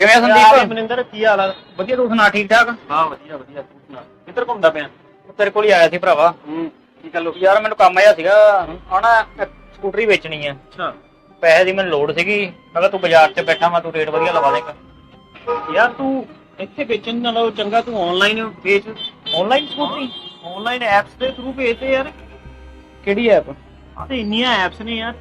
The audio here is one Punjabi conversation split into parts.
ਕਿਵੇਂ ਆ ਸੰਦੀਪ? ਮਨਿੰਦਰ ਕੀ ਹਾਲ ਆ? ਵਧੀਆ ਤੂੰ ਸੁਣਾ ਠੀਕ ਠਾਕ? ਹਾਂ ਵਧੀਆ ਵਧੀਆ ਤੂੰ ਸੁਣਾ? ਕਿੱਧਰ ਘੁੰਮਦਾ ਪਿਆ? ਤੇਰੇ ਕੋਲ ਹੀ ਆਇਆ ਸੀ ਭਰਾਵਾ। ਹੂੰ ਕੀ ਗੱਲ ਹੋ ਗਈ? ਯਾਰ ਮੈਨੂੰ ਕੰਮ ਆਇਆ ਸੀਗਾ। ਆਣਾ ਸਕੂਟਰੀ ਵੇਚਣੀ ਹੈ ਅੱਛਾ। ਪੈਸੇ ਦੀ ਮੈਨੂੰ ਲੋੜ ਸੀਗੀ। ਮੈਂ ਕਿਹਾ ਤੂੰ ਬਾਜ਼ਾਰ 'ਚ ਬੈਠਾ ਮੈਂ ਤੂੰ ਰੇਟ ਵਧੀਆ ਲਵਾ ਦੇਗਾ ਯਾਰ ਤੂੰ ਇੱਥੇ ਵੇਚਣ ਨਾਲੋਂ ਚੰਗਾ ਤੂੰ ਆਨਲਾਈਨ ਵੇਚ। Online scooty? ਆਨਲਾਈਨ ਐਪਸ ਦੇ ਥਰੂ ਭੇਜਦੇ ਯਾਰ। ਕਿਹੜੀ ਐਪ ਆ ਤੇ ਇੰਨੀਆਂ ਐਪਸ ਨੇ ਯਾਰ।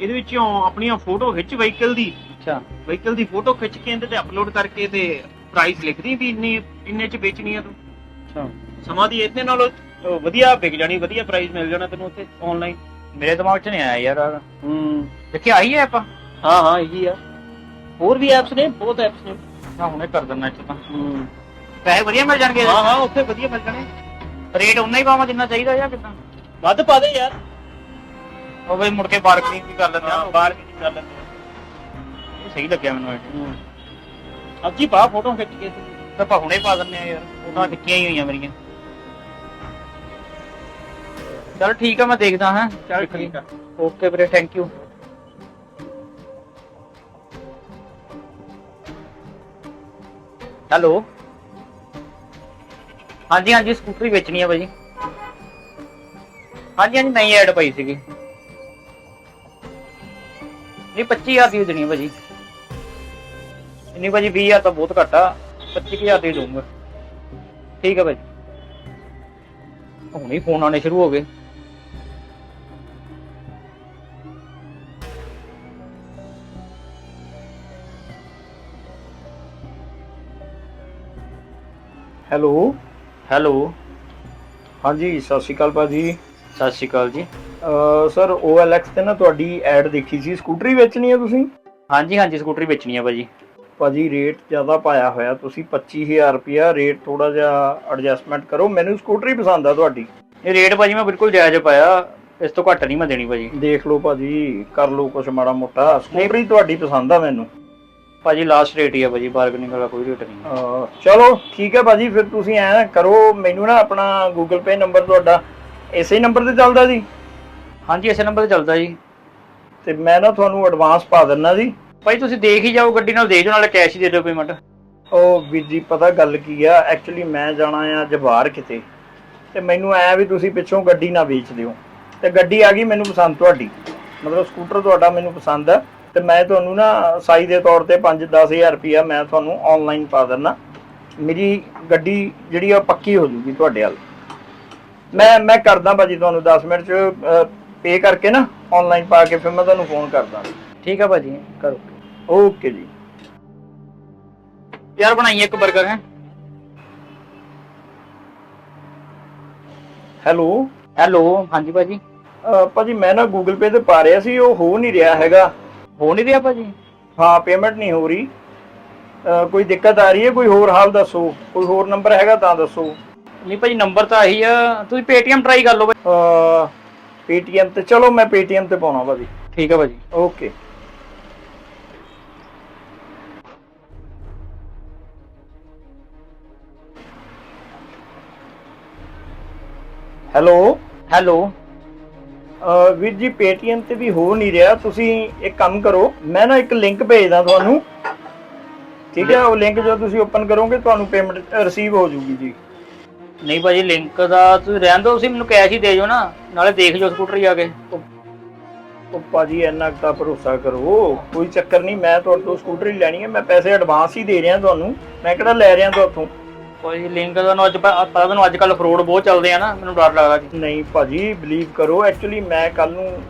ਇਹਦੇ ਵਿੱਚੋਂ ਆਪਣੀਆਂ ਫੋਟੋ ਖਿੱਚ ਵਹੀਕਲ ਦੀ। ਅੱਛਾ ਵਹੀਕਲ ਦੀ ਫੋਟੋ ਖਿੱਚ ਕੇ ਇਹਦੇ ਤੇ ਅਪਲੋਡ ਕਰਕੇ ਤੇ ਪ੍ਰਾਈਸ ਲਿਖਦੀ ਵੀ ਇੰਨੀ ਇੰਨੇ ਚ ਵੇਚਣੀ ਆ ਤੂੰ? ਅੱਛਾ। ਸਮਾਂ ਦੀ ਇਹਦੇ ਨਾਲੋਂ ਵਧੀਆ ਵਿਕ ਜਾਣੀ ਵਧੀਆ ਪ੍ਰਾਈਸ ਮਿਲ ਜਾਣਾ ਤੈਨੂੰ ਉੱਥੇ ਆਨਲਾਈਨ ਮੇਰੇ ਦਿਮਾਗ 'ਚ ਨਹੀਂ ਆਇਆ ਯਾਰ ਹੂੰ। ਦੇਖੀ ਆਈ ਐਪ ਹਾਂ ਹਾਂ ਇਹੀ ਆ। ਹੋਰ ਵੀ ਐਪਸ ਨੇ ਬਹੁਤ ਐਪਸ ਨੇ। ਮੈਂ ਹੁਣੇ ਕਰ ਦਿੰਦਾ ਇੱਥੇ ਤਾਂ। ਹੂੰ। ਪੈਸੇ ਵਧੀਆ ਮਿਲ ਜਾਣਗੇ ਹਾਂ ਹਾਂ ਉੱਥੇ ਵਧੀਆ ਮਿਲ ਜਾਣੇ। ਰੇਟ ਉਨਾ ਹੀ ਪਾਵਾਂ ਜਿੰਨਾ ਚਾਹੀਦਾ ਜਾਂ ਕਿਦਾਂ? ਵੱਧ ਪਾ ਦੇ ਯਾਰ। ਉਹ ਬਈ ਮੁੜ ਕੇ ਬਾਰਗੇਨਿੰਗ ਵੀ ਕਰ ਲੈਂਦੇ ਆ ਬਾਹਰ ਵੀ ਨਹੀਂ ਕਰ ਲੈਂਦੇ ਸਹੀ ਲੱਗਿਆ ਮੈਨੂੰ ਹੂੰ ਅੱਜ ਹੀ ਪਾ ਫੋਟੋ ਖਿੱਚ ਕੇ ਤੂੰ। ਆਪਾਂ ਹੁਣੇ ਪਾ ਦਿੰਨੇ ਆ ਯਾਰ। ਉਹਨਾਂ ਖਿੱਚੀਆਂ ਹੀ ਹੋਈਆਂ ਮੇਰੀਆਂ। ਚਲ ਠੀਕ ਆ ਮੈਂ ਦੇਖਦਾ ਹਾਂ। ਚੱਲ ਠੀਕ ਆ। ਓਕੇ ਵੀਰੇ ਥੈਂਕ ਯੂ ਹੈਲੋ। ਹਾਂਜੀ ਹਾਂਜੀ ਸਕੂਟਰੀ ਵੇਚਣੀ ਆ ਭਾਜੀ। ਹਾਂਜੀ ਹਾਂਜੀ ਨਈ ਐਡ ਪਈ ਸੀਗੀ। ਨਹੀਂ 25000 ਦੀ ਦੇਣੀ ਆ ਭਾਜੀ। ਨਹੀਂ ਭਾਜੀ 20000 ਤਾਂ ਬਹੁਤ ਘੱਟ ਆ 25000 ਦੀ ਦਊਂਗਾ। ਠੀਕ ਆ ਭਾਜੀ। ਹੁਣੇ ਹੀ ਫੋਨ ਆਉਣੇ ਸ਼ੁਰੂ ਹੋ ਗਏ। ਹੈਲੋ। ਹੈਲੋ। ਹਾਂਜੀ ਸਤਿ ਸ਼੍ਰੀ ਅਕਾਲ ਭਾਜੀ। ਸਤਿ ਸ਼੍ਰੀ ਅਕਾਲ ਜੀ। ਸਰ OLX ਤੇ ਨਾ ਤੁਹਾਡੀ ਐਡ ਦੇਖੀ ਸੀ। ਸਕੂਟਰੀ ਵੇਚਣੀ ਹੈ ਤੁਸੀਂ? ਹਾਂਜੀ ਹਾਂਜੀ ਸਕੂਟਰੀ ਵੇਚਣੀ ਆ ਭਾਜੀ। ਭਾਜੀ ਰੇਟ ਜ਼ਿਆਦਾ ਪਾਇਆ ਹੋਇਆ ਤੁਸੀਂ 25000 ਰੁਪਿਆ ਰੇਟ ਥੋੜਾ ਜਿਹਾ ਐਡਜਸਟਮੈਂਟ ਕਰੋ ਮੈਨੂੰ ਸਕੂਟਰੀ ਪਸੰਦ ਆ ਤੁਹਾਡੀ। ਇਹ ਰੇਟ ਭਾਜੀ ਮੈਂ ਬਿਲਕੁਲ ਜਾਇਜ਼ ਪਾਇਆ ਇਸ ਤੋਂ ਘੱਟ ਨਹੀਂ ਮੈਂ ਦੇਣੀ ਭਾਜੀ। ਦੇਖ ਲਓ ਭਾਜੀ ਕਰ ਲਓ ਕੁਛ ਮਾੜਾ ਮੋਟਾ ਸਕੂਟਰੀ ਤੁਹਾਡੀ ਪਸੰਦ ਆ ਮੈਨੂੰ। ਭਾਜੀ ਲਾਸਟ ਰੇਟ ਹੀ ਆ ਭਾਜੀ ਬਾਰਗੇਨਿੰਗ ਵਾਲਾ ਕੋਈ ਰੇਟ ਨਹੀਂ। ਅਹ ਚਲੋ ਠੀਕ ਹੈ ਭਾਜੀ ਫਿਰ ਤੁਸੀਂ ਐ ਕਰੋ ਮੈਨੂੰ ਨਾ ਆਪਣਾ Google Pay ਨੰਬਰ ਤੁਹਾਡਾ ਇਸੇ ਨੰਬਰ ਤੇ ਚੱਲਦਾ ਜੀ? ਹਾਂਜੀ ਇਸੇ ਨੰਬਰ ਤੇ ਚੱਲਦਾ ਜੀ। ਤੇ ਮੈਂ ਨਾ ਤੁਹਾਨੂੰ ਐਡਵਾਂਸ ਪਾ ਦਿੰਨਾ ਜੀ। ਭਾਈ ਤੁਸੀਂ ਦੇਖ ਹੀ ਜਾਓ ਗੱਡੀ ਨਾਲ ਦੇ ਜਾਓ ਨਾਲੇ ਕੈਸ਼ ਹੀ ਦੇ ਦਿਓ ਪੇਮੈਂਟ ਉਹ ਵੀਰ ਜੀ ਪਤਾ ਗੱਲ ਕੀ ਆ? ਐਕਚੁਅਲੀ ਮੈਂ ਜਾਣਾ ਆ ਜਬਾਰ ਕਿਤੇ। ਤੇ ਮੈਨੂੰ ਐ ਵੀ ਤੁਸੀਂ ਪਿੱਛੋਂ ਗੱਡੀ ਨਾ ਵੇਚ ਦਿਓ। ਤੇ ਗੱਡੀ ਆ ਗਈ ਮੈਨੂੰ ਪਸੰਦ ਤੁਹਾਡੀ। ਮਤਲਬ ਸਕੂਟਰ ਤੁਹਾਡਾ ਮੈਨੂੰ ਪਸੰਦ ਆ। ਤੇ ਮੈਂ ਤੁਹਾਨੂੰ ਨਾ ਸਾਈ ਦੇ ਤੌਰ ਤੇ 5-10000 ਰੁਪਇਆ ਮੈਂ ਤੁਹਾਨੂੰ ਆਨਲਾਈਨ ਪਾ ਦਿੰਨਾ। ਮੇਰੀ ਗੱਡੀ ਜਿਹੜੀ ਆ ਪੱਕੀ ਹੋ ਜੂਗੀ ਤੁਹਾਡੇ ਵੱਲ। ਮੈਂ ਮੈਂ ਕਰਦਾ ਭਾਜੀ ਤੁਹਾਨੂੰ 10 ਮਿੰਟ ਚ ਪੇ ਕਰਕੇ ਨਾ ਆਨਲਾਈਨ ਪਾ ਕੇ ਫਿਰ ਮੈਂ ਤੁਹਾਨੂੰ ਫੋਨ ਕਰਦਾ। ਠੀਕ ਆ ਭਾਜੀ ਕਰੋ। ਓਕੇ ਜੀ। ਯਾਰ ਬਣਾਈਏ ਇੱਕ 버ਗਰ ਹੈ। ਹੈਲੋ ਹੈਲੋ ਹਾਂਜੀ ਭਾਜੀ। ਅਹ ਭਾਜੀ ਮੈਂ ਨਾ ਗੂਗਲ ਪੇ ਤੇ ਪਾ ਰਿਹਾ ਸੀ ਉਹ ਹੋ ਨਹੀਂ ਰਿਹਾ ਹੈਗਾ। ਹੋ ਨਹੀਂ ਰਿਹਾ ਭਾਜੀ? ਹਾਂ ਪੇਮੈਂਟ ਨਹੀਂ ਹੋ ਰਹੀ। ਅਹ ਕੋਈ ਦਿੱਕਤ ਆ ਰਹੀ ਹੈ? ਕੋਈ ਹੋਰ ਹਾਲ ਦੱਸੋ। ਕੋਈ ਹੋਰ ਨੰਬਰ ਹੈਗਾ ਤਾਂ ਦੱਸੋ। ਨਹੀਂ ਭਾਜੀ ਨੰਬਰ ਤਾਂ ਆਹੀ ਆ। ਤੁਸੀਂ ਪੇਟੀਐਮ ਟਰਾਈ ਕਰ ਲਓ ਭਾਜੀ। ਅਹ ਪੇਟੀਐਮ ਤੇ ਚਲੋ ਮੈਂ ਪੇਟੀਐਮ ਤੇ ਪਾਉਣਾ ਭਾਜੀ। ਠੀਕ ਆ ਭਾਜੀ। ਓਕੇ ਹੈਲੋ ਹੈਲੋ ਅਹ ਵੀਰ ਜੀ ਪੇਟੀਐਮ ਤੇ ਵੀ ਹੋ ਨਹੀਂ ਰਿਹਾ। ਤੁਸੀਂ ਇੱਕ ਕੰਮ ਕਰੋ। ਮੈਂ ਨਾ ਇੱਕ ਲਿੰਕ ਭੇਜਦਾ ਤੁਹਾਨੂੰ। ਠੀਕ ਹੈ ਉਹ ਲਿੰਕ ਜਦੋਂ ਤੁਸੀਂ ਓਪਨ ਕਰੋਗੇ ਤੁਹਾਨੂੰ ਪੇਮੈਂਟ ਰਿਸੀਵ ਹੋ ਜਾਊਗੀ ਜੀ। ਨਹੀਂ ਭਾਜੀ ਲਿੰਕ ਦਾ ਤੁਸੀਂ ਰਹਿਣ ਦਿਓ ਤੁਸੀਂ ਮੈਨੂੰ ਕੈਸ਼ ਹੀ ਦੇ ਜਾਓ ਨਾ। ਨਾਲੇ ਦੇਖ ਜਾਓ ਸਕੂਟਰ ਜਾ ਕੇ। ਉਹ ਭਾਜੀ ਇੰਨਾ ਕੁ ਤਾਂ ਭਰੋਸਾ ਕਰੋ। ਕੋਈ ਚੱਕਰ ਨਹੀਂ ਮੈਂ ਤੁਹਾਡੇ ਤੋਂ ਸਕੂਟਰੀ ਲੈਣੀ ਹੈ। ਮੈਂ ਪੈਸੇ ਐਡਵਾਂਸ ਹੀ ਦੇ ਰਿਹਾ ਤੁਹਾਨੂੰ। ਮੈਂ ਕਿਹੜਾ ਲੈ ਰਿਹਾ ਤੁਹਾਥੋਂ ਕੋਈ ਲਿੰਕ ਦਾ ਨੂੰ ਅੱਜ ਪ- ਪਤਾ ਤੁਹਾਨੂੰ ਅੱਜ ਕੱਲ ਫਰੋਡ ਬਹੁਤ ਚੱਲਦੇ ਆ ਨਾ ਮੈਨੂੰ ਡਰ ਲੱਗਦਾ ਕਿ ਨਹੀਂ ਭਾਜੀ ਬਲੀਵ ਕਰੋ ਐਕਚੁਅਲੀ ਮੈਂ ਕੱਲ ਨੂੰ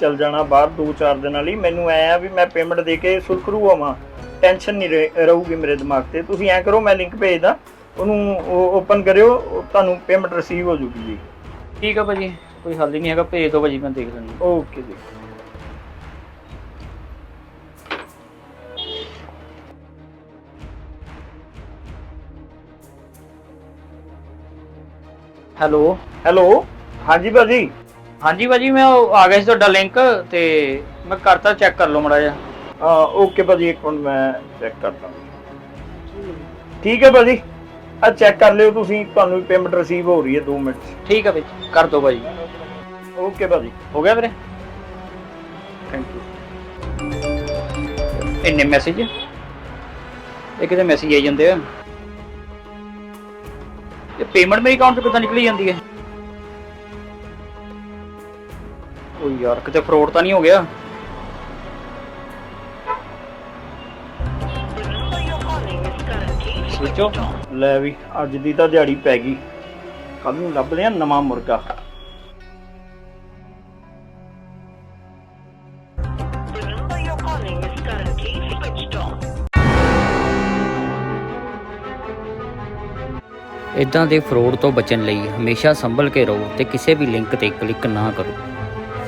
ਚੱਲ ਜਾਣਾ ਬਾਹਰ 2-4 ਦਿਨਾਂ ਲਈ। ਮੈਨੂੰ ਐ ਆ ਵੀ ਮੈਂ ਪੇਮੈਂਟ ਦੇ ਕੇ ਸੁਰਖਰੂ ਹੋਵਾਂ ਟੈਨਸ਼ਨ ਨਹੀਂ ਰਹੇ- ਰਹੂਗੀ ਮੇਰੇ ਦਿਮਾਗ ਤੇ। ਤੁਸੀਂ ਐ ਕਰੋ ਮੈਂ ਲਿੰਕ ਭੇਜਦਾ। ਉਹਨੂੰ ਓਪਨ ਕਰਿਓ ਉਹ ਤੁਹਾਨੂੰ ਪੇਮੈਂਟ ਰਿਸੀਵ ਹੋ ਜੂਗੀ ਜੀ। ਠੀਕ ਆ ਭਾਜੀ ਕੋਈ ਹੱਲ ਹੀ ਨਹੀਂ ਹੈਗਾ ਭੇਜ ਦਿਓ ਭਾਜੀ ਮੈਂ ਦੇਖ ਲੈਂਦਾ। ਓਕੇ ਜੀ। ਹੈਲੋ। ਹੈਲੋ। ਹਾਂਜੀ ਭਾਜੀ। ਹਾਂਜੀ ਭਾਜੀ ਮੈਂ ਉਹ ਆ ਗਿਆ ਸੀ ਤੁਹਾਡਾ ਲਿੰਕ ਤੇ ਮੈਂ ਕਰਤਾ ਚੈੱਕ ਕਰ ਲਓ ਮੜਾ ਜਿਹਾ। ਓਕੇ ਭਾਜੀ ਇੱਕ ਮਿੰਟ ਮੈਂ ਚੈੱਕ ਕਰਦਾ। ਠੀਕ ਹੈ ਭਾਜੀ। ਆ ਚੈੱਕ ਕਰ ਲਿਓ ਤੁਸੀਂ ਤੁਹਾਨੂੰ ਪੇਮੈਂਟ ਰਿਸੀਵ ਹੋ ਰਹੀ ਹੈ 2 ਮਿੰਟ 'ਚ। ਠੀਕ ਆ ਭਾਜੀ ਕਰ ਦਿਓ ਭਾਜੀ। ਓਕੇ ਭਾਜੀ। ਹੋ ਗਿਆ ਵੀਰੇ? ਥੈਂਕ ਯੂ ਇੰਨੇ ਮੈਸੇਜ ਇਹ ਕਿਤੇ ਮੈਸੇਜ ਆਈ ਜਾਂਦੇ ਆ। ਇਹ ਪੇਮੈਂਟ ਮੇਰੇ ਅਕਾਊਂਟ 'ਚ ਕਿੱਦਾਂ ਨਿਕਲੀ ਜਾਂਦੀ ਹੈ? ਓ ਯਾਰ, ਕਿਤੇ ਫਰੋਡ ਤਾਂ ਨਹੀਂ ਹੋ ਗਿਆ? ਸੋਚੋ। ਲੈ ਵੀ, ਅੱਜ ਦੀ ਤਾਂ ਦਿਹਾੜੀ ਪੈ ਗਈ। ਕੱਲ ਨੂੰ ਲੱਭਦੇ ਆ ਨਵਾਂ ਮੁਰਗਾ। ਇਦਾਂ ਦੇ ਫਰੋਡ ਤੋਂ ਬਚਣ ਲਈ ਹਮੇਸ਼ਾ ਸੰਭਲ ਕੇ ਰਹੋ ਤੇ ਕਿਸੇ ਵੀ ਲਿੰਕ ਤੇ ਕਲਿੱਕ ਨਾ ਕਰੋ।